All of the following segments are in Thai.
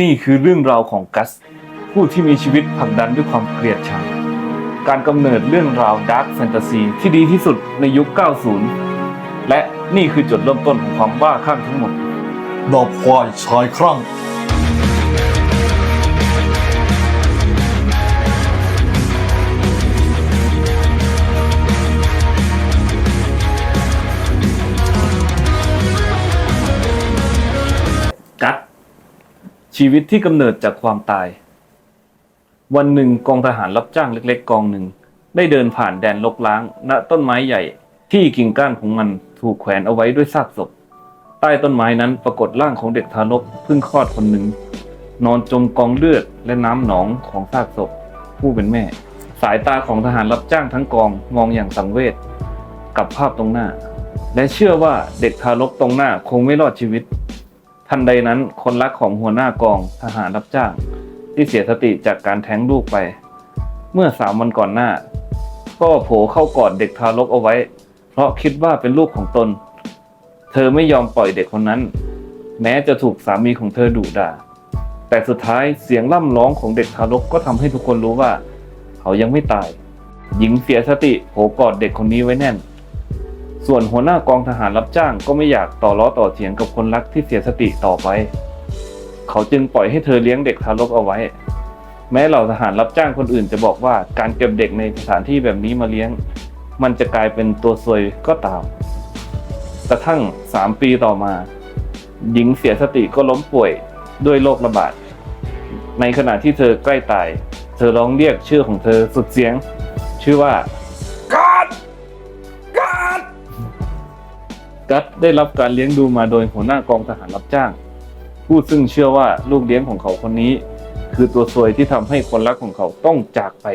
นี่คือเรื่องราวของกัส ผู้ที่มีชีวิตผลักดันด้วยความเกลียดชัง การกำเนิดเรื่องราวดาร์กแฟนตาซีที่ดีที่สุดในยุค 90 และนี่คือจุดเริ่มต้นของความบ้าคลั่งทั้งหมดดอบควายชายครั่ง ชีวิตที่กำเนิดจากความตาย วันหนึ่งกองทหารรับจ้างเล็ก ๆ กองหนึ่ง ได้เดินผ่านแดนลกล้าง ณต้นไม้ใหญ่ ที่กิ่งก้านของมันถูกแขวนเอาไว้ด้วยซากศพ ใต้ต้นไม้นั้นปรากฏร่างของเด็กทารกเพิ่งคลอดคนหนึ่ง นอนจมกองเลือดและน้ำหนองของซากศพ ผู้เป็นแม่ สายตาของทหารรับจ้างทั้งกองมองอย่างสังเวชกับภาพตรงหน้า และเชื่อว่าเด็กทารกตรงหน้าคงไม่รอดชีวิต ทันใดนั้นคนรักของหัวหน้ากองทหารรับจ้าง ที่เสียสติจากการแท้งลูกไป เมื่อสามวันก่อนหน้า ก็โผล่เข้ากอดเด็กทารกเอาไว้ เพราะคิดว่าเป็นลูกของตน เธอไม่ยอมปล่อยเด็กคนนั้น แม้จะถูกสามีของเธอดุด่า แต่สุดท้ายเสียงร่ำร้องของเด็กทารกก็ทำให้ทุกคนรู้ว่า เขายังไม่ตาย หญิงเสียสติโผล่กอดเด็กคนนี้ไว้แน่น ส่วนหัวหน้ากองทหารรับจ้างก็ไม่อยากต่อล้อต่อเถียงกับคนรักที่เสียสติต่อไป เขาจึงปล่อยให้เธอเลี้ยงเด็กทารกเอาไว้ แม้เหล่าทหารรับจ้างคนอื่นจะบอกว่าการเก็บเด็กในสถานที่แบบนี้มาเลี้ยง มันจะกลายเป็นตัวซวยก็ตาม กระทั่งสามปีต่อมา หญิงเสียสติก็ล้มป่วยด้วยโรคระบาด ในขณะที่เธอใกล้ตาย เธอร้องเรียกชื่อของเธอสุดเสียง ชื่อว่า กัตได้รับการเลี้ยงดูมาโดยหัวหน้ากองทหารรับจ้าง ผู้ซึ่งเชื่อว่าลูกเลี้ยงของเขาคนนี้ คือตัวซวยที่ทำให้คนรักของเขาต้องจากไป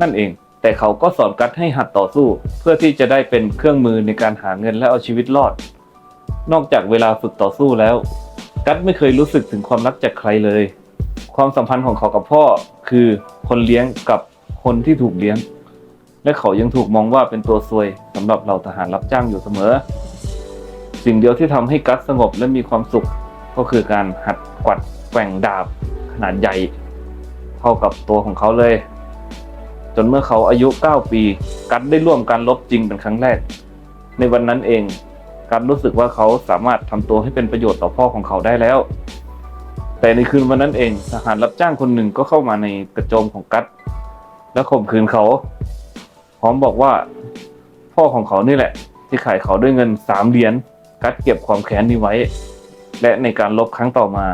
นั่นเอง แต่เขาก็สอนกัตให้หัดต่อสู้ เพื่อที่จะได้เป็นเครื่องมือในการหาเงินและเอาชีวิตรอด นอกจากเวลาฝึกต่อสู้แล้ว กัตไม่เคยรู้สึกถึงความรักจากใครเลย ความสัมพันธ์ของเขากับพ่อคือคนเลี้ยงกับคนที่ถูกเลี้ยง และเขายังถูกมองว่าเป็นตัวซวยสำหรับเหล่าทหารรับจ้างอยู่เสมอ สิ่งเดียวที่ทำให้กัสสงบและมีความสุขก็คือการหัดกวัดแกว่งดาบขนาดใหญ่ เท่ากับตัวของเขาเลย จนเมื่อเขาอายุ 9 ปี กัสได้ร่วมการรบจริงเป็นครั้งแรก ในวันนั้นเองกัสรู้สึกว่าเขาสามารถทำตัวให้เป็นประโยชน์ต่อพ่อของเขาได้แล้ว แต่ในคืนวันนั้นเองทหารรับจ้างคนหนึ่งก็เข้ามาในกระโจมของกัสและข่มขืนเขาพร้อมบอกว่า พ่อของเขานี่แหละ ที่ขายเขาด้วยเงินสามเหรียญ กัดเก็บความแค้นนี้ไว้ และในการลบครั้งต่อมา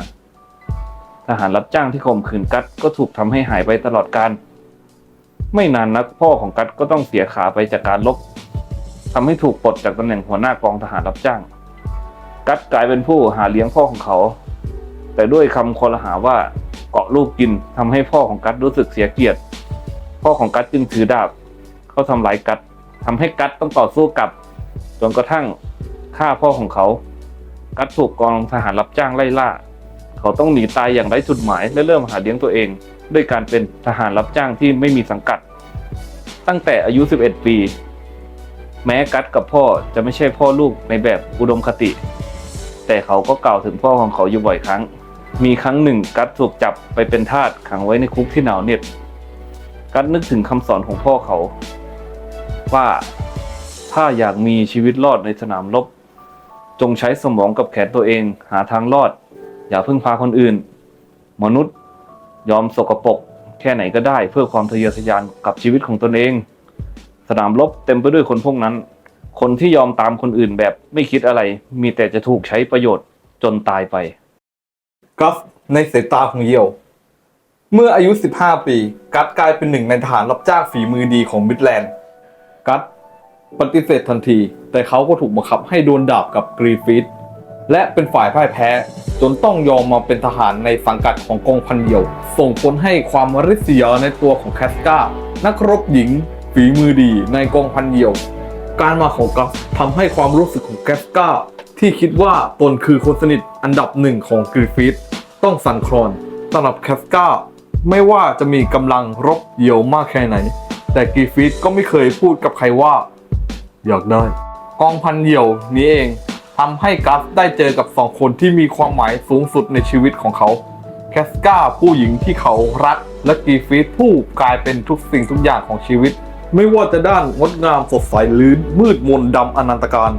ทหารรับจ้างที่ข่มขืนกัดก็ถูกทำให้หายไปตลอดการ ไม่นานนักพ่อของกัดก็ต้องเสียขาไปจากการลบทำให้ถูกปลดจากตำแหน่งหัวหน้ากองทหารรับจ้าง กัดกลายเป็นผู้หาเลี้ยงพ่อของเขา แต่ด้วยคำคอรหาว่าเกาะลูกกินทำให้พ่อของกัดรู้สึกเสียเกียรติ พ่อของกัดจึงถือดาบ เขาทำร้ายกัดทำให้กัดต้องต่อสู้กับจนกระทั่ง ฆ่าพ่อของเขา กัดถูกกองทหารรับจ้างไล่ล่า เขาต้องหนีตายอย่างไร้จุดหมายและเริ่มหาเลี้ยงตัวเอง ด้วยการเป็นทหารรับจ้างที่ไม่มีสังกัด ตั้งแต่อายุ 11 ปี แม้กัดกับพ่อจะไม่ใช่พ่อลูกในแบบอุดมคติ แต่เขาก็กล่าวถึงพ่อของเขาอยู่บ่อยครั้ง มีครั้งหนึ่งกัดถูกจับไปเป็นทาสขังไว้ในคุกที่หนาวเหน็บกัดนึกถึงคำสอนของพ่อเขา ว่าถ้าอยากมีชีวิตรอดในสนามรบ จงใช้สมองกับแขนตัวเอง หาทางรอด อย่าพึ่งพาคนอื่น มนุษย์ยอมสกปรกแค่ไหนก็ได้เพื่อความทะเยอทะยานกับชีวิตของตนเอง สนามรบเต็มไปด้วยคนพวกนั้น คนที่ยอมตามคนอื่นแบบไม่คิดอะไร มีแต่จะถูกใช้ประโยชน์จนตายไปกัสในสายตาของเยียวเมื่ออายุ 15 ปี กัสกลายเป็นหนึ่งในทหารรับจ้างฝีมือดีของมิดแลนด์ กัส ปฏิเสธทันที แต่เขาก็ถูกบังคับให้โดนดาบกับกรีฟิตและเป็นฝ่ายพ่ายแพ้ จนต้องยอมมาเป็นทหารในสังกัดของกองพันเดียว ส่งผลให้ความริษยาในตัวของแคสกานักรบหญิงฝีมือดีในกองพันเดียว การมาของกัสทำให้ความรู้สึกของแคสกาที่คิดว่าตนคือคนสนิทอันดับหนึ่งของกรีฟิตต้องสั่นคลอนสำหรับแคสกาไม่ว่าจะมีกำลังรบเดี่ยวมากแค่ไหน แต่กรีฟิตก็ไม่เคยพูดกับใครว่า อยากได้ กองพันเดี่ยวนี้เองทำให้กัสได้เจอกับสองคนที่มีความหมายสูงสุดในชีวิตของเขา แคสกาผู้หญิงที่เขารัก และกีฟิตผู้กลายเป็นทุกสิ่งทุกอย่างของชีวิต ไม่ว่าจะด้านงดงามสดใสหรือมืดมนดำอนันตการ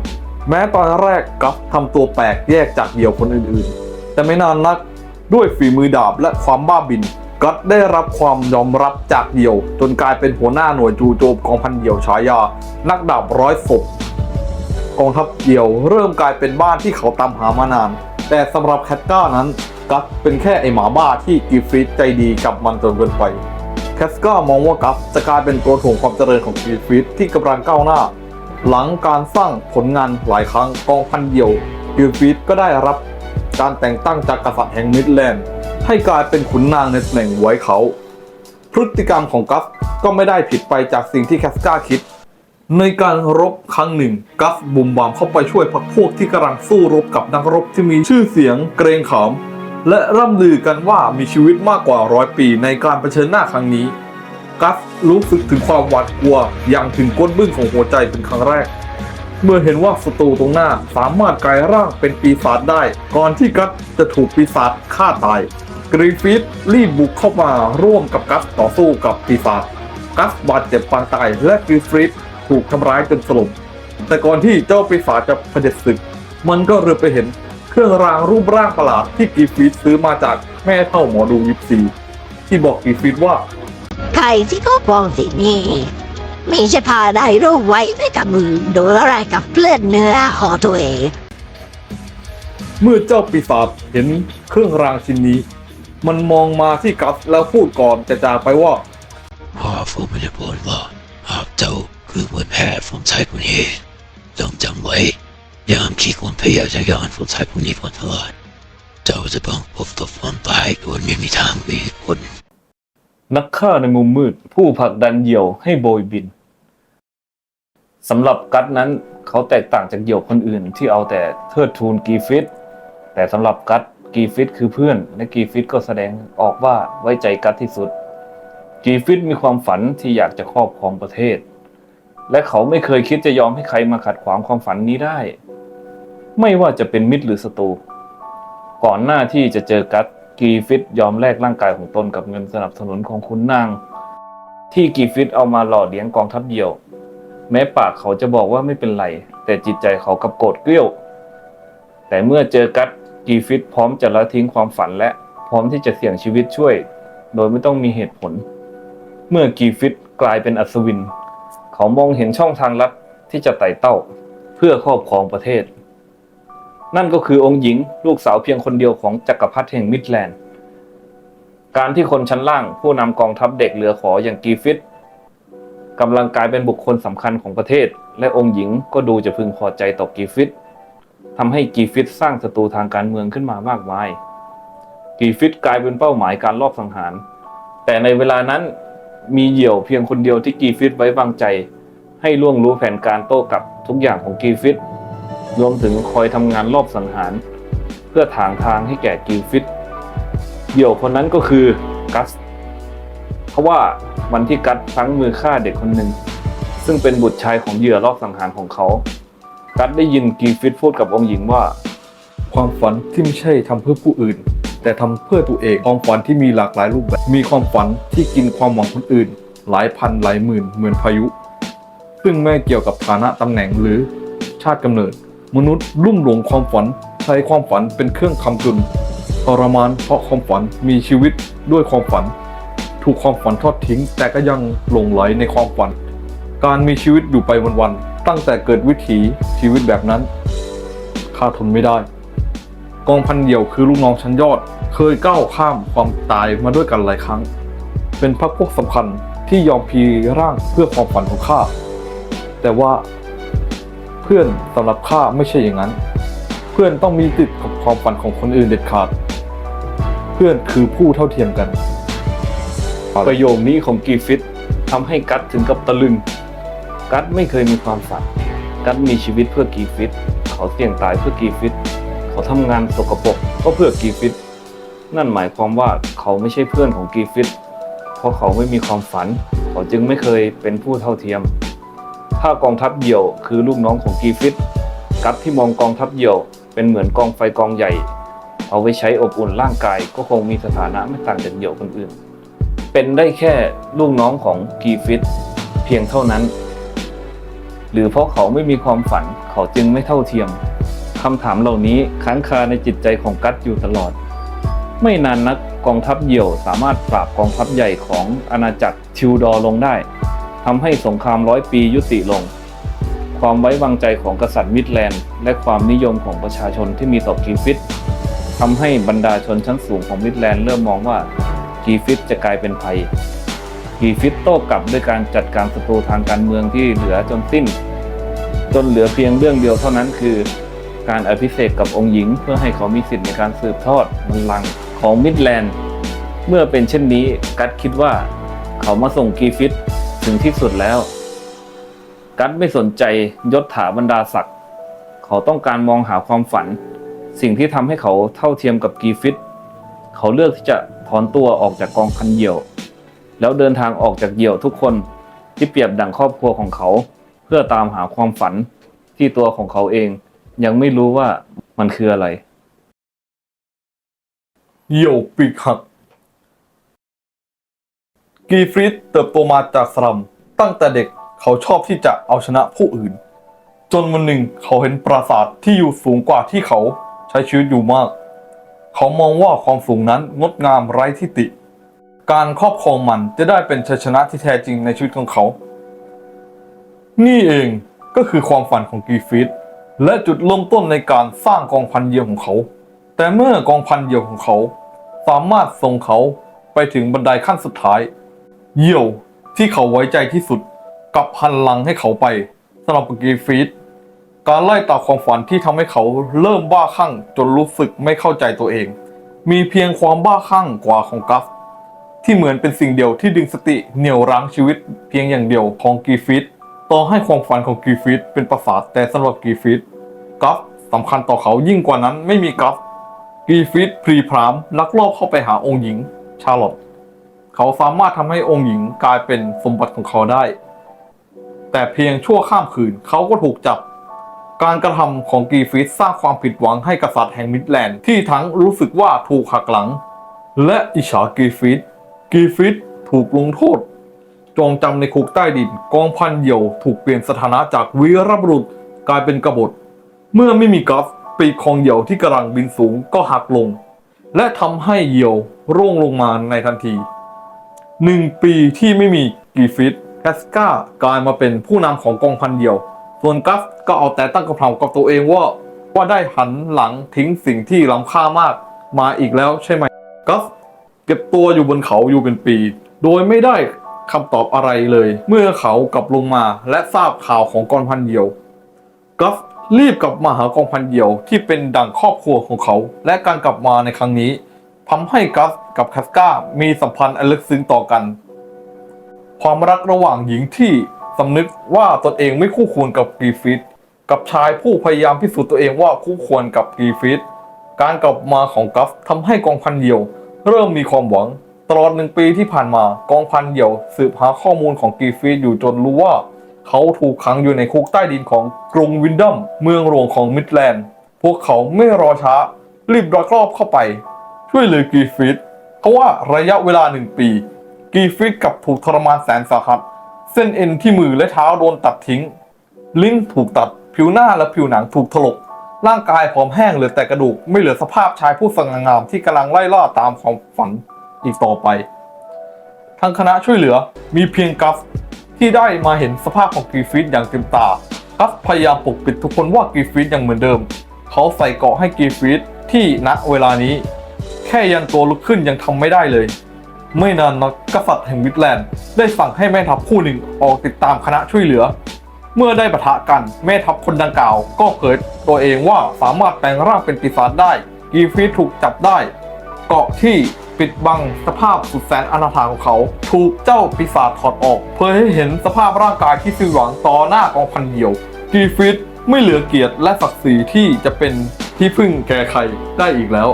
แม้ตอนแรกกัฟทำตัวแปลกแยกจากเหี่ยวคนอื่นๆ แต่ไม่นานนักด้วยฝีมือดาบและความบ้าบิน กัตได้รับความยอมรับจากเหยี่ยว จนกลายเป็นหัวหน้าหน่วยจูโจมกองพันเหยี่ยวฉายา นักดาบร้อยศพกองทัพเหยี่ยวเริ่มกลายเป็นบ้านที่เขาตามหามานาน แต่สำหรับแคทก้านั้นกัฟเป็นแค่ไอหมาบ้าที่กิฟฟริดใจดีกับมันจนเกินไปแคสก้ามองว่ากัฟจะกลายเป็นตัวถ่วงความเจริญของกิฟฟริดที่กำลังก้าวหน้า หลังการสร้างผลงานหลายครั้งกองพันเหยี่ยวกิฟฟริดก็ได้รับการแต่งตั้งจากกษัตริย์แห่งมิดแลนด์ ให้กลายเป็นขุนนางในตำแหน่งไว้เขา พฤติกรรมของกัฟก็ไม่ได้ผิดไปจากสิ่งที่แคสก้าคิด ในการรบครั้งหนึ่ง กัฟบุมบามเข้าไปช่วยพรรคพวกที่กำลังสู้รบกับนักรบที่มีชื่อเสียงเกรงขาม และร่ำลือกันว่ามีชีวิตมากกว่าร้อยปีในการเผชิญหน้าครั้งนี้ กัฟรู้สึกถึงความหวาดกลัวอย่างถึงก้นบึ้งของหัวใจเป็นครั้งแรก เมื่อเห็นว่าศัตรูตรงหน้าสามารถกลายร่างเป็นปีศาจได้ ก่อนที่กัฟจะถูกปีศาจฆ่าตาย กรีฟิตรีบบุกเข้ามาร่วมกับกัฟต่อสู้กับปีศาจกัฟบาดเจ็บปางตายและกรีฟิตถูกทำร้ายจนสลบแต่ก่อนที่เจ้าปีศาจจะเผด็จศึก มันก็เรือไปเห็นเครื่องรางรูปร่างประหลาดที่กรีฟิตซื้อมาจากแม่เท่าหมอดูยิปซีที่บอกกรีฟิตว่าใครที่เขามองสิ่งนี้ ม่ใช่พาได้รูปไว้ไม่กับมือโดยอะไรกับเลือดเนื้อของตัวเอง เมื่อเจ้าปีศาจเห็นเครื่องรางชิ้นนี้ มันมองมาที่กัฟแล้วพูดก่อนจะจากไปว่าพ่อผมไม่ได้พูดว่าหากเจ้าคือวันแพ้ผมใช้พวกนี้จงจำไว้ยามคิดความพยายามจะย้อนผมใช้พวกนี้พ้นตลอดเจ้าจะต้องพบกับความตายโดยไม่มีทางหลีกพ้น นักฆ่าในมุมมืด ผู้ผลักดันเหยี่ยวให้โบยบินสำหรับกัตนั้นเขาแตกต่างจากเหยี่ยวคนอื่นที่เอาแต่เทิดทูนกีฟิตแต่สำหรับกัตกีฟิตคือเพื่อน และกีฟิตก็แสดงออกว่าไว้ใจกัตที่สุด กีฟิตมีความฝันที่อยากจะครอบครองประเทศ และเขาไม่เคยคิดจะยอมให้ใครมาขัดขวางความฝันนี้ได้ ไม่ว่าจะเป็นมิตรหรือศัตรูก่อนหน้าที่จะเจอกัต กีฟิตยอมแลกร่างกายของตนกับเงินสนับสนุนของคุณนาง ที่กีฟิตเอามาหล่อเลี้ยงกองทัพเหยี่ยว แม้ปากเขาจะบอกว่าไม่เป็นไร แต่จิตใจเขากับโกรธเกรี้ยว แต่เมื่อเจอกัตกีฟิตพร้อมจะละทิ้งความฝันและพร้อมที่จะเสี่ยงชีวิตช่วย โดยไม่ต้องมีเหตุผล เมื่อกีฟิตกลายเป็นอัศวิน เขามองเห็นช่องทางลัดที่จะไต่เต้า เพื่อครอบครองประเทศ นั่นก็คือองค์หญิงลูกสาวเพียงคนเดียวของจักรพรรดิแห่งมิดแลนด์ การที่คนชั้นล่างผู้นำกองทัพเด็กเหลือขออย่างกีฟิตกำลังกลายเป็นบุคคลสำคัญของประเทศ และองค์หญิงก็ดูจะพึงพอใจต่อกีฟิตทำให้กีฟิตสร้างศัตรูทางการเมืองขึ้นมามากมาย กีฟิตกลายเป็นเป้าหมายการลอบสังหาร แต่ในเวลานั้นมีเหยี่ยวเพียงคนเดียวที่กีฟิตไว้วางใจ ให้ล่วงรู้แผนการโต้กลับทุกอย่างของกีฟิต รวมถึงคอยทำงานรอบสังหาร เพื่อถางทางให้แก่กิลฟิตเหยี่ยวคนนั้นก็คือกัสเพราะว่าวันที่กัสพลั้งมือฆ่าเด็กคนหนึ่ง ซึ่งเป็นบุตรชายของเหยื่อรอบสังหารของเขา กัสได้ยินกิลฟิตพูดกับองค์หญิงว่า ความฝันที่ไม่ใช่ทำเพื่อผู้อื่น แต่ทำเพื่อตัวเองความฝันที่มีหลากหลายรูปแบบ มีความฝันที่กินความหวังคนอื่น หลายพันหลายหมื่นเหมือนพายุ ซึ่งไม่เกี่ยวกับฐานะตำแหน่งหรือชาติกำเนิด มนุษย์ลุ่มหลงความฝัน ใช้ความฝันเป็นเครื่องคำจุนทรมานเพราะความฝันมีชีวิตด้วยความฝัน ถูกความฝันทอดทิ้ง แต่ก็ยังหลงไหลในความฝัน การมีชีวิตอยู่ไปวันๆตั้งแต่เกิดวิถีชีวิตแบบนั้นข้าทนไม่ได้ กองพันเหยี่ยวคือลูกน้องชั้นยอด เคยก้าวข้ามความตายมาด้วยกันหลายครั้ง เป็นพรรคพวกสำคัญที่ยอมพีร่างเพื่อความฝันของข้าแต่ว่า เพื่อนสำหรับข้าไม่ใช่อย่างนั้น เพื่อนต้องมีติดกับความฝันของคนอื่นเด็ดขาด เพื่อนคือผู้เท่าเทียมกัน ประโยคนี้ของกีฟิตทำให้กัตถึงกับตะลึง กัตไม่เคยมีความฝัน กัตมีชีวิตเพื่อกีฟิต เขาเสี่ยงตายเพื่อกีฟิต เขาทำงานสกปรกก็เพื่อกีฟิต นั่นหมายความว่าเขาไม่ใช่เพื่อนของกีฟิต เพราะเขาไม่มีความฝัน เขาจึงไม่เคยเป็นผู้เท่าเทียม ถ้ากองทัพเหยี่ยวคือลูกน้องของกีฟิตกัตที่มองกองทัพเหยี่ยว เป็นเหมือนกองไฟกองใหญ่ เอาไว้ใช้อบอุ่นร่างกายก็คงมีสถานะไม่ต่างจากเหยี่ยวคนอื่น เป็นได้แค่ลูกน้องของกีฟิตเพียงเท่านั้น หรือเพราะเขาไม่มีความฝันเขาจึงไม่เท่าเทียมคำถามเหล่านี้ค้างคาในจิตใจของกัตอยู่ตลอด ไม่นานนักกองทัพเหยี่ยวสามารถปราบกองทัพใหญ่ของอาณาจักรทิวดอร์ลงได้ ทำให้สงครามร้อยปียุติลง ความไว้วางใจของกษัตริย์มิดแลนด์ และความนิยมของประชาชนที่มีต่อกีฟิตทำให้บรรดาชนชั้นสูงของมิดแลนด์เริ่มมองว่ากีฟิตจะกลายเป็นภัยกีฟิตโต้กลับด้วยการจัดการศัตรูทางการเมืองที่เหลือจนสิ้น จนเหลือเพียงเรื่องเดียวเท่านั้นคือ การอภิเษกกับองค์หญิง เพื่อให้เขามีสิทธิ์ในการสืบทอดบัลลังก์ของมิดแลนด์ เมื่อเป็นเช่นนี้กัตคิดว่าเขามาส่งกีฟิต ถึงที่สุดแล้ว กัตไม่สนใจยศถาบรรดาศักดิ์เขาต้องการมองหาความฝัน สิ่งที่ทำให้เขาเท่าเทียมกับกีฟิต เขาเลือกที่จะถอนตัวออกจากกองพันเหยี่ยว แล้วเดินทางออกจากเหยี่ยวทุกคนที่เปรียบดั่งครอบครัวของเขา เพื่อตามหาความฝันที่ตัวของเขาเอง ยังไม่รู้ว่ามันคืออะไร เหยี่ยวปีกหัก กีฟริดเติบโตมาจากสลัม ตั้งแต่เด็กเขาชอบที่จะเอาชนะผู้อื่น จนวันหนึ่งเขาเห็นปราสาทที่อยู่สูงกว่าที่เขาใช้ชีวิตอยู่มาก เขามองว่าความสูงนั้นงดงามไร้ที่ติ การครอบครองมันจะได้เป็นชัยชนะที่แท้จริงในชีวิตของเขา นี่เองก็คือความฝันของกีฟิตและจุดเริ่มต้นในการสร้างกองพันเยี่ยวของเขา แต่เมื่อกองพันเยี่ยวของเขา สามารถส่งเขาไปถึงบันไดขั้นสุดท้าย เหยี่ยวที่เขาไว้ใจที่สุดกับหันลังให้เขาไปสำหรับกีฟีดการไล่ตามความฝันที่ทำให้เขาเริ่มบ้าคลั่งจนรู้สึกไม่เข้าใจตัวเอง มีเพียงความบ้าคลั่งกว่าของกัฟที่เหมือนเป็นสิ่งเดียวที่ดึงสติเหนี่ยวรั้งชีวิตเพียงอย่างเดียวของกีฟีดต่อให้ความฝันของกีฟีดเป็นประสาทแต่สำหรับกีฟีดกัฟสำคัญต่อเขายิ่งกว่านั้นไม่มีกัฟกีฟิตพรีพรามลักลอบเข้าไปหาองค์หญิง ชาร์ลอต เขาสามารถทำให้องค์หญิงกลายเป็นสมบัติของเขาได้ แต่เพียงชั่วข้ามคืนเขาก็ถูกจับ การกระทำของกีฟิตสร้างความผิดหวังให้กษัตริย์แห่งมิดแลนด์ที่ทั้งรู้สึกว่าถูกหักหลัง และอิจฉากีฟิตกีฟิตถูกลงโทษจองจำในคุกใต้ดินกองพันเหยี่ยวถูกเปลี่ยนสถานะจากวีรบุรุษกลายเป็นกบฏ เมื่อไม่มีกอฟปีกของเหยี่ยวที่กำลังบินสูงก็หักลง และทำให้เหยี่ยวร่วงลงมาในทันที หนึ่งปีที่ไม่มีกีฟิตแคสกากลายมาเป็นผู้นำของกองพันเหยี่ยว ส่วนกัฟก็เอาแต่ตั้งกระเพรากับตัวเองว่าว่าได้หันหลังทิ้งสิ่งที่ล้ำค่ามากมาอีกแล้วใช่ไหมกัฟเก็บตัวอยู่บนเขาอยู่เป็นปี โดยไม่ได้คำตอบอะไรเลย เมื่อเขากลับลงมาและทราบข่าวของกองพันเหยี่ยวกัฟรีบกลับมาหากองพันเหยี่ยวที่เป็นดั่งครอบครัวของเขา และการกลับมาในครั้งนี้ ทำให้กัฟกับคาสกามีสัมพันธ์อันลึกซึ้งต่อกัน ความรักระหว่างหญิงที่สำนึกว่าตนเองไม่คู่ควรกับกรีฟิตกับชายผู้พยายามพิสูจน์ตัวเองว่าคู่ควรกับกรีฟิตการกลับมาของกัฟทำให้กองพันเหี่ยว เริ่มมีความหวัง ตลอดหนึ่งปีที่ผ่านมากองพันเหี่ยว สืบหาข้อมูลของกรีฟิตอยู่จนรู้ว่า เขาถูกขังอยู่ในคุกใต้ดินของกรุงวินดัมเมืองหลวงของมิดแลนด์ พวกเขาไม่รอช้า รีบลักลอบเข้าไป ช่วยเหลือกรีฟิตเพราะว่าระยะเวลาหนึ่งปี กรีฟิตกับถูกทรมานแสนสาหัส เส้นเอ็นที่มือและเท้าโดนตัดทิ้ง ลิ้นถูกตัด ผิวหน้าและผิวหนังถูกถลก ร่างกายผอมแห้งเหลือแต่กระดูก ไม่เหลือสภาพชายผู้สง่างามที่กำลังไล่ล่าตามความฝันอีกต่อไปทางคณะช่วยเหลือมีเพียงกัฟที่ได้มาเห็นสภาพของกรีฟิตอย่างเต็มตากัฟพยายามปกปิดทุกคนว่ากรีฟิตยังเหมือนเดิม เขาใส่เกาะให้กรีฟิตที่ณเวลานี้ ค่ยันตัวลุกขึ้นยังทำไม่ได้เลย ไม่นานนักกษัตริย์แห่งมิดแลนด์ได้สั่งให้แม่ทัพผู้หนึ่งออกติดตามคณะช่วยเหลือ เมื่อได้ปะทะกันแม่ทัพคนดังกล่าว ก็เผยตัวเองว่าสามารถแปลงร่างเป็นปีศาจได้กีฟิตถูกจับได้ เกาะที่ปิดบังสภาพสุดแสนอนาถาของเขา ถูกเจ้าปีศาจถอดออก เพื่อให้เห็นสภาพร่างกายที่สิ้นหวังต่อหน้ากองพันเหี่ยวกีฟิตไม่เหลือเกียรติและศักดิ์ศรีที่จะเป็นที่พึ่งแก่ใครได้อีกแล้ว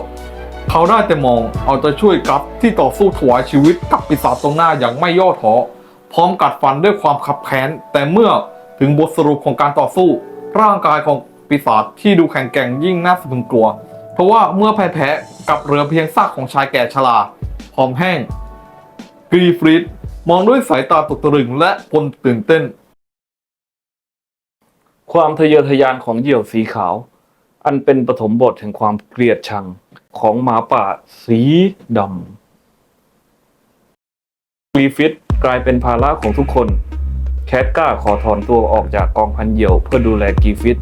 เขาได้แต่มองเอาใจช่วยกัฟที่ต่อสู้ถวายชีวิตกับปีศาจตรงหน้าอย่างไม่ย่อท้อพร้อมกัดฟันด้วยความขับแค้น แต่เมื่อถึงบทสรุปของการต่อสู้ ร่างกายของปีศาจที่ดูแข็งแกร่งยิ่งน่าสะพรึงกลัว เพราะว่าเมื่อแพ้แพ้กับเรือเพียงซากของชายแก่ชราผอมแห้งกรีฟริดมองด้วยสายตาตกตะลึงและปนตื่นเต้น ความทะเยอทะยานของเหยี่ยวสีขาว อันเป็นปฐมบทแห่งความเกลียดชังของหมาป่าสีดำกรีฟิตกลายเป็นภาระของทุกคน แคทก้าขอถอนตัวออกจากกองพันเหยี่ยวเพื่อดูแลกรีฟิต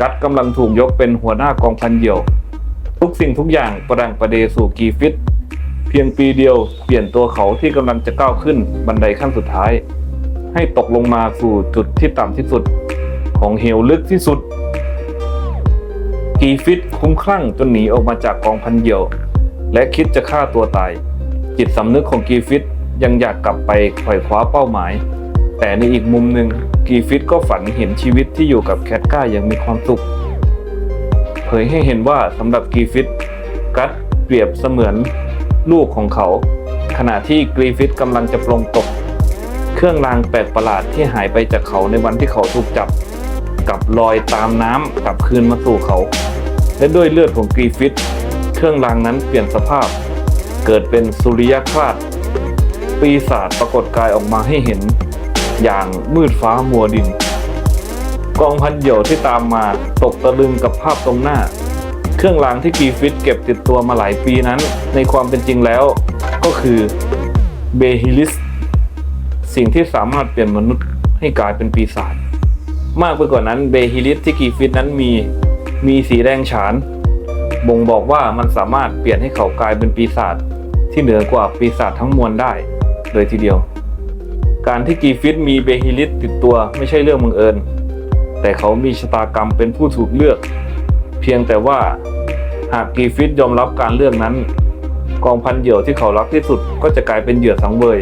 กัดกำลังถูกยกเป็นหัวหน้ากองพันเหยี่ยว ทุกสิ่งทุกอย่างประดังประเดสู่กรีฟิต เพียงปีเดียวเปลี่ยนตัวเขาที่กำลังจะก้าวขึ้นบันไดขั้นสุดท้าย ให้ตกลงมาสู่จุดที่ต่ำที่สุด ของเหวลึกที่สุด กีฟิตคุ้มคลั่งจนหนีออกมาจากกองพันเหยี่ยว และคิดจะฆ่าตัวตาย จิตสำนึกของกีฟิตยังอยากกลับไปไขว่คว้าเป้าหมาย แต่ในอีกมุมหนึ่งกีฟิตก็ฝันเห็นชีวิตที่อยู่กับแคทก้าอย่างมีความสุข เผยให้เห็นว่าสำหรับกีฟิตกัดเปรียบเสมือนลูกของเขา ขณะที่กรีฟิตกำลังจะปลงตก เครื่องรางแปลกประหลาดที่หายไปจากเขาในวันที่เขาถูกจับ กับลอยตามน้ำกลับคืนมาสู่เขา และด้วยเลือดของกรีฟิตเครื่องรางนั้นเปลี่ยนสภาพ เกิดเป็นสุริยคราสปีศาจปรากฏกายออกมาให้เห็น อย่างมืดฟ้ามัวดิน กองพันเหยี่ยวที่ตามมาตกตะลึงกับภาพตรงหน้า เครื่องรางที่กรีฟิตเก็บติดตัวมาหลายปีนั้น ในความเป็นจริงแล้ว ก็คือเบฮิลิสสิ่งที่สามารถเปลี่ยนมนุษย์ให้กลายเป็นปีศาจมากไปกว่านั้นเบฮิลิสที่กีฟิตนั้นมี มีสีแดงฉาน บ่งบอกว่ามันสามารถเปลี่ยนให้เขากลายเป็นปีศาจที่เหนือกว่าปีศาจทั้งมวลได้เลยทีเดียว การที่กีฟิตมีเบฮิลิสติดตัวไม่ใช่เรื่องบังเอิญ แต่เขามีชะตากรรมเป็นผู้ถูกเลือก เพียงแต่ว่าหากกีฟิตยอมรับการเลือกนั้น กองพันเหยี่ยวที่เขารักที่สุดก็จะกลายเป็นเหยื่อสังเวย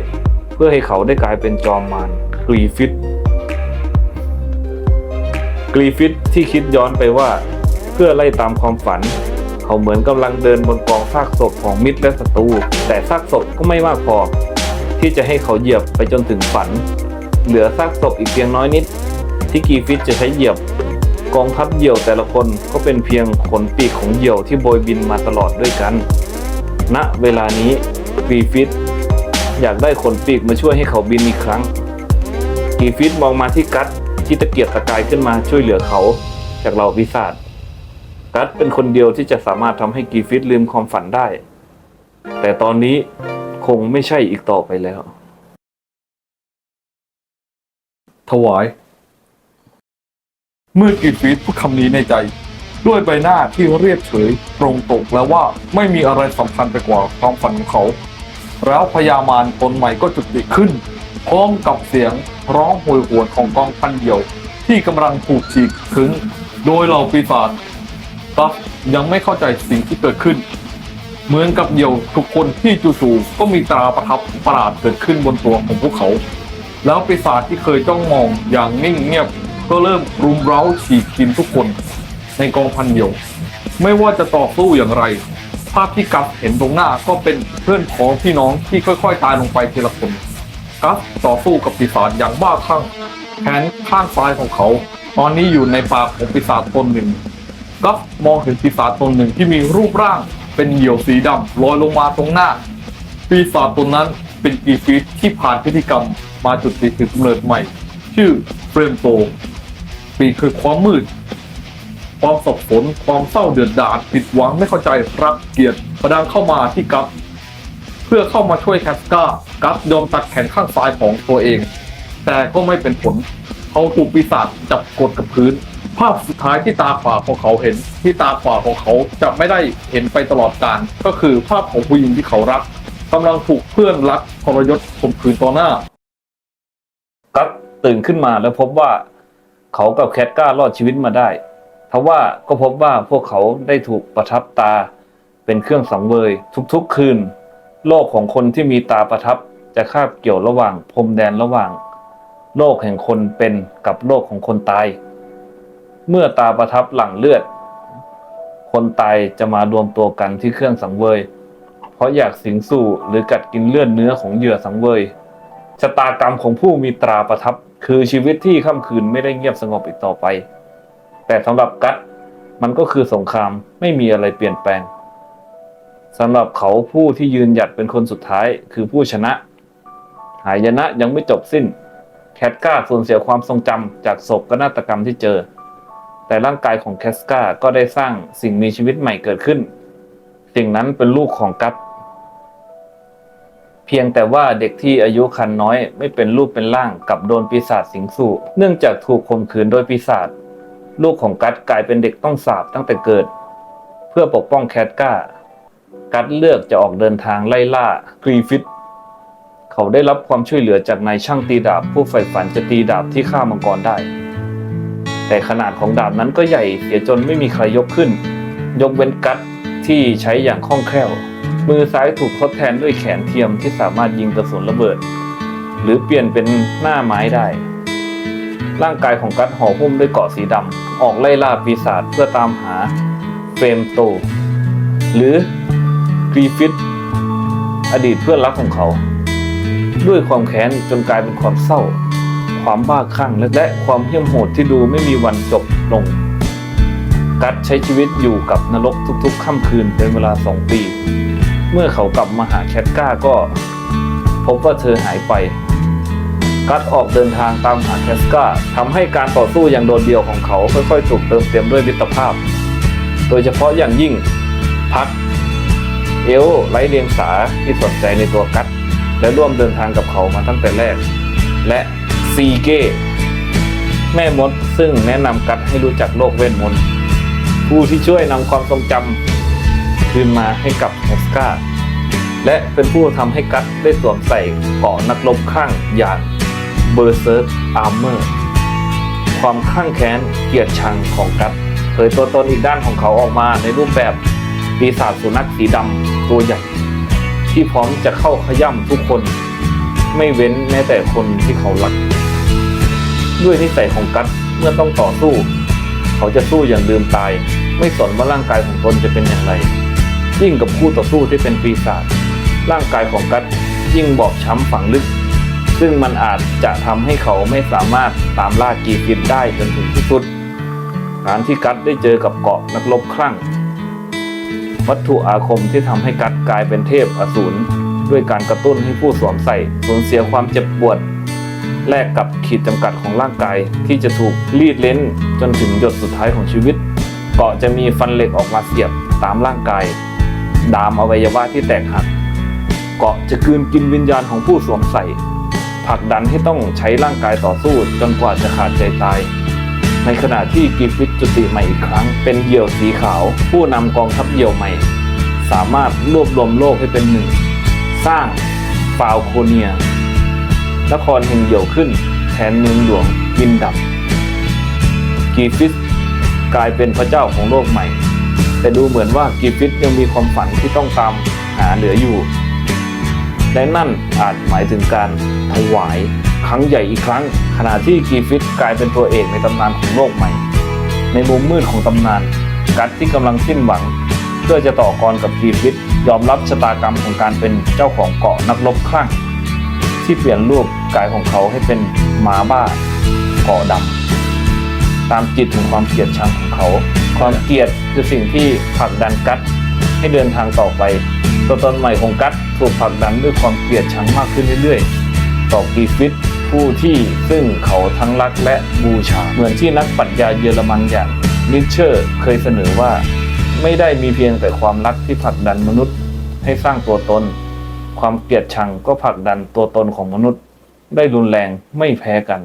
เพื่อให้เขาได้กลายเป็นจอมมารกรีฟิตกรีฟิตที่คิดย้อนไปว่า เพื่อไล่ตามความฝัน เขาเหมือนกำลังเดินบนกองซากศพของมิตรและศัตรู แต่ซากศพก็ไม่มากพอ ที่จะให้เขาเหยียบไปจนถึงฝัน เหลือซากศพอีกเพียงน้อยนิด ที่กีฟิตจะใช้เหยียบ กองทัพเหยี่ยวแต่ละคนก็เป็นเพียงขนปีกของเหยี่ยวที่โบยบินมาตลอดด้วยกัน ณเวลานี้กีฟิตอยากได้ขนปีกมาช่วยให้เขาบินอีกครั้งกีฟิตมองมาที่กัตที่ตะเกียกตะกายขึ้นมาช่วยเหลือเขาจากเหล่าปีศาจ กัตเป็นคนเดียวที่จะสามารถทำให้กีฟิตลืมความฝันได้ แต่ตอนนี้คงไม่ใช่อีกต่อไปแล้ว ถวาย เมื่อกีฟีดพูดคำนี้ในใจ ด้วยใบหน้าที่เรียบเฉยตรงตกแล้วว่าไม่มีอะไรสำคัญไปกว่าความฝันของเขา แล้วพญามารตนใหม่ก็จุดติขึ้น พร้อมกับเสียงร้องโหยหวนของกองพันเหยี่ยว ที่กำลังถูกฉีกถึง โดยเหล่าปีศาจ ตัฟยังไม่เข้าใจสิ่งที่เกิดขึ้น เหมือนกับเหยี่ยวทุกคนที่จู่ๆก็มีตราประทับประหลาดเกิดขึ้นบนตัวของพวกเขา แล้วปีศาจที่เคยจ้องมองอย่างนิ่งเงียบก็เริ่มรุมเร้าฉีกกินทุกคนในกองพันเหยี่ยว ไม่ว่าจะต่อสู้อย่างไร ภาพที่กัฟเห็นตรงหน้าก็เป็นเพื่อนของพี่น้องที่ค่อยๆตายลงไปทีละคนกัฟต่อสู้กับปีศาจอย่างบ้าคลั่งแขนข้างซ้ายของเขา ตอนนี้อยู่ในปากของปีศาจตนหนึ่ง กัฟมองเห็นปีศาจตนหนึ่งที่มีรูปร่างเป็นเหยี่ยวสีดำลอยลงมาตรงหน้า ปีศาจตนนั้นเป็นกีฟีตที่ผ่านพิธีกรรมมาจุดติดถือกำเนิดใหม่ ชื่อเฟรมโตปีคือความมืด ความสับสนความเศร้าเดือดดาลผิดหวังไม่เข้าใจรักเกียดประดังเข้ามาที่กัฟเพื่อเข้ามาช่วยแคสกากัฟยอมตัดแขนข้างซ้ายของตัวเอง แต่ก็ไม่เป็นผลเขาถูกปีศาจจับกดกับพื้น ภาพสุดท้ายที่ตาขวาของเขาเห็น ที่ตาขวาของเขาจะไม่ได้เห็นไปตลอดกาลก็คือภาพของผู้หญิงที่เขารักกำลังถูกเพื่อนรักทรยศข่มขืนต่อหน้า กัตตื่นขึ้นมาแล้วพบว่าเขากับแคทก้ารอดชีวิตมาได้ทว่าก็พบว่าพวกเขาได้ถูกประทับตา เป็นเครื่องสังเวย ทุกๆคืน โลกของคนที่มีตาประทับจะคาบเกี่ยวระหว่างพรมแดนระหว่าง โลกแห่งคนเป็นกับโลกของคนตาย เมื่อตาประทับหลังเลือด คนตายจะมารวมตัวกันที่เครื่องสังเวย เพราะอยากสิงสู่หรือกัดกินเลือดเนื้อของเหยื่อสังเวยชะตากรรมของผู้มีตราประทับ คือชีวิตที่ค่ำคืนไม่ได้เงียบสงบอีกต่อไป แต่สำหรับกัตมันก็คือสงครามไม่มีอะไรเปลี่ยนแปลงสำหรับเขาผู้ที่ยืนหยัดเป็นคนสุดท้ายคือผู้ชนะ หายนะยังไม่จบสิ้น แคทก้าสูญเสียความทรงจำจากโศกนาฏกรรมที่เจอ แต่ร่างกายของแคสกาก็ได้สร้างสิ่งมีชีวิตใหม่เกิดขึ้น สิ่งนั้นเป็นลูกของกัตเพียงแต่ว่าเด็กที่อายุคันน้อยไม่เป็นรูปเป็นร่างกับโดนปีศาจสิงสู่เนื่องจากถูกข่มขืนโดยปีศาจลูกของกัตกลายเป็นเด็กต้องสาบตั้งแต่เกิด เพื่อปกป้องแคทก้า กัตเลือกจะออกเดินทางไล่ล่ากรีฟิตเขาได้รับความช่วยเหลือจากนายช่างตีดาบผู้ใฝ่ฝันจะตีดาบที่ฆ่ามังกรได้ แต่ขนาดของดาบนั้นก็ใหญ่เสียจนไม่มีใครยกขึ้น ยกเว้นกัตที่ใช้อย่างคล่องแคล่ว มือซ้ายถูกทดแทนด้วยแขนเทียมที่สามารถยิงกระสุนระเบิด หรือเปลี่ยนเป็นหน้าไม้ได้ ร่างกายของกัตห่อหุ้มด้วยเกาะสีดำออกไล่ล่าปีศาจเพื่อตามหาเฟรมโต หรือกรีฟิตอดีตเพื่อนรักของเขา ด้วยความแค้นจนกลายเป็นความเศร้า ความบ้าคลั่งและความเหี้ยมโหดที่ดูไม่มีวันจบลง กัดใช้ชีวิตอยู่กับนรกทุกๆค่ำคืนเป็นเวลาสองปี เมื่อเขากลับมาหาแคทก้าก็ พบว่าเธอหายไป กัดออกเดินทางตามหาแคสก้าทำให้การต่อสู้อย่างโดดเดี่ยวของเขาค่อยๆถูกเติมเต็มด้วยมิตรภาพ โดยเฉพาะอย่างยิ่ง พักเอลไร้เลียงสาที่สนใจในตัวกัดและร่วมเดินทางกับเขามาตั้งแต่แรก และ ซีเก้แม่มดซึ่งแนะนำกัดให้รู้จักโลกเวทมนต์ผู้ที่ช่วยนำความทรงจำคืนมาให้กับแคสกาและเป็นผู้ทำให้กัดได้สวมใส่เกราะนักรบข้างอย่างเบอร์เซิร์อาร์เมอร์ความข้างแค้นเกียดชังของกัดเผยตัวตนอีกด้านของเขาออกมาในรูปแบบปีศาจสุนัขสีดำตัวใหญ่ ที่พร้อมจะเข้าขย่ำทุกคน ไม่เว้นแม้แต่คนที่เขารัก ด้วยนิสัยของกัตเมื่อต้องต่อสู้ เขาจะสู้อย่างลืมตาย ไม่สนว่าร่างกายของตนจะเป็นอย่างไร ยิ่งกับคู่ต่อสู้ที่เป็นปีศาจร่างกายของกัตยิ่งบอบช้ำฝังลึก ซึ่งมันอาจจะทำให้เขาไม่สามารถตามล่ากีฟิตได้จนถึงที่สุดการที่กัตได้เจอกับเกาะนักรบคลั่ง วัตถุอาคมที่ทำให้กัดกลายเป็นเทพอสูรด้วยการกระตุ้นให้ผู้สวมใส่สูญเสียความเจ็บปวด แลกกับขีดจำกัดของร่างกายที่จะถูกรีดเล้นจนถึงหยดสุดท้ายของชีวิต เกาะจะมีฟันเหล็กออกมาเสียบตามร่างกาย ดามอวัยวะที่แตกหัก เกาะจะคืนกินวิญญาณของผู้สวมใส่ผลักดันให้ต้องใช้ร่างกายต่อสู้จนกว่าจะขาดใจตาย ในขณะที่กิฟฟิตจุติใหม่อีกครั้ง เป็นเหยี่ยวสีขาว ผู้นำกองทัพเหยี่ยวใหม่ สามารถรวบรวมโลกให้เป็นหนึ่ง สร้างฟาวโคเนีย นครแห่งเหี่ยวขึ้นแทนเมืองหลวงวินดับ กีฟิตกลายเป็นพระเจ้าของโลกใหม่ แต่ดูเหมือนว่ากีฟิตยังมีความฝันที่ต้องตามหาเหลืออยู่ และนั่นอาจหมายถึงการถวายครั้งใหญ่อีกครั้ง ขณะที่กีฟิตกลายเป็นตัวเอกในตำนานของโลกใหม่ ในมุมมืดของตำนาน กัดที่กำลังสิ้นหวังเพื่อจะต่อกรกับกีฟิตยอมรับชะตากรรมของการเป็นเจ้าของเกาะนักรบคลั่ง ที่เปลี่ยนรูปกายของเขาให้เป็นหมาบ้าเกาะดำตามจิตถึงความเกลียดชังของเขา ความเกลียดคือสิ่งที่ผลักดันกัดให้เดินทางต่อไปตัวตนใหม่ของกัตถูกผลักดันด้วยความเกลียดชังมากขึ้นเรื่อยๆ ต่อกีฟิตผู้ที่ซึ่งเขาทั้งรักและบูชา เหมือนที่นักปรัชญาเยอรมันอย่างนิเชอร์เคยเสนอว่า ไม่ได้มีเพียงแต่ความรักที่ผลักดันมนุษย์ให้สร้างตัวตน ความเกลียดชังก็ผลักดันตัวตนของมนุษย์ ได้รุนแรงไม่แพ้กัน